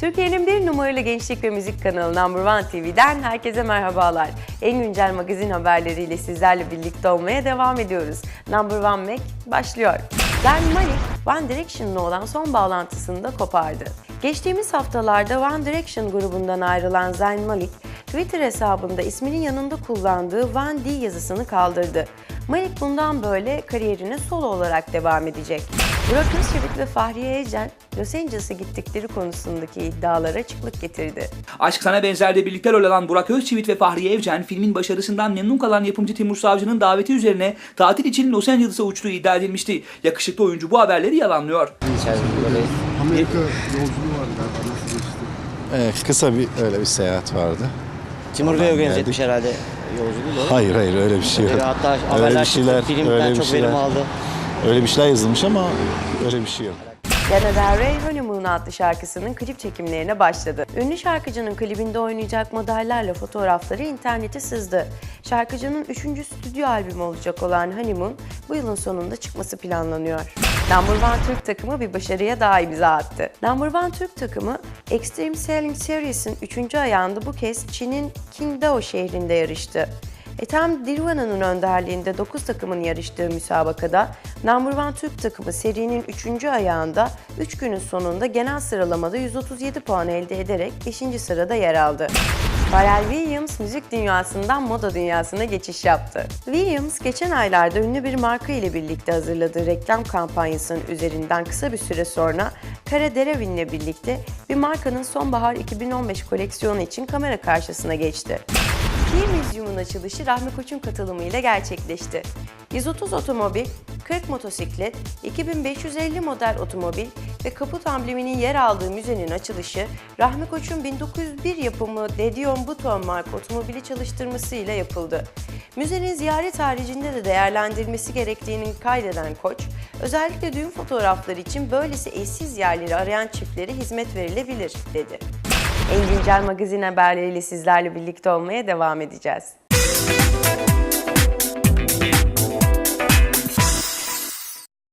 Türkiye'nin bir numaralı gençlik ve müzik kanalı Number One TV'den herkese merhabalar. En güncel magazin haberleriyle sizlerle birlikte olmaya devam ediyoruz. Number One Mac başlıyor. Zayn Malik, One Direction'la olan son bağlantısını da kopardı. Geçtiğimiz haftalarda One Direction grubundan ayrılan Zayn Malik, Twitter hesabında isminin yanında kullandığı One D yazısını kaldırdı. Malik bundan böyle kariyerine solo olarak devam edecek. Burak Özçivit ve Fahriye Evcen, Los Angeles'a gittikleri konusundaki iddialara açıklık getirdi. Aşk Sana Benzer'de birlikte rol alan Burak Özçivit ve Fahriye Evcen filmin başarısından memnun kalan yapımcı Timur Savcı'nın daveti üzerine tatil için Los Angeles'a uçtuğu iddia edilmişti. Yakışıklı oyuncu bu haberleri yalanlıyor. Amerika yolculuğu vardı galiba nasıl geçti? Evet, kısa bir öyle bir seyahat vardı. Timur Bey organize etmiş herhalde yolculuğu doğru. Hayır hayır öyle bir şey yok. Öyle hatta öyle haberler bir şeyler, çıktı, filmden öyle bir çok şeyler, verim aldı. öyle bir şeyler yazılmış ama öyle bir şey yok. Lana Del Rey Honeymoon adlı şarkısının klip çekimlerine başladı. Ünlü şarkıcının klibinde oynayacak modellerle fotoğrafları internete sızdı. Şarkıcının 3. stüdyo albümü olacak olan Honeymoon bu yılın sonunda çıkması planlanıyor. Number One Türk takımı bir başarıya daha imza attı. Number One Türk takımı Extreme Sailing Series'in 3. ayağında bu kez Çin'in Qingdao şehrinde yarıştı. Ethem Dirvana'nın önderliğinde 9 takımın yarıştığı müsabakada Number One Türk takımı serinin 3. ayağında 3 günün sonunda genel sıralamada 137 puan elde ederek 5. sırada yer aldı. Pharrell Williams müzik dünyasından moda dünyasına geçiş yaptı. Williams geçen aylarda ünlü bir marka ile birlikte hazırladığı reklam kampanyasının üzerinden kısa bir süre sonra Cara Delevingne birlikte bir markanın sonbahar 2015 koleksiyonu için kamera karşısına geçti. Kia Museum'un açılışı Rahmi Koç'un katılımıyla gerçekleşti. 130 otomobil, 40 motosiklet, 2550 model otomobil ve kaput ambleminin yer aldığı müzenin açılışı Rahmi Koç'un 1901 yapımı Dedion Buton marka otomobili çalıştırmasıyla yapıldı. Müzenin ziyaret haricinde de değerlendirilmesi gerektiğini kaydeden Koç, özellikle düğün fotoğrafları için böylesi eşsiz yerleri arayan çiftlere hizmet verilebilir dedi. En güncel magazin haberleriyle sizlerle birlikte olmaya devam edeceğiz.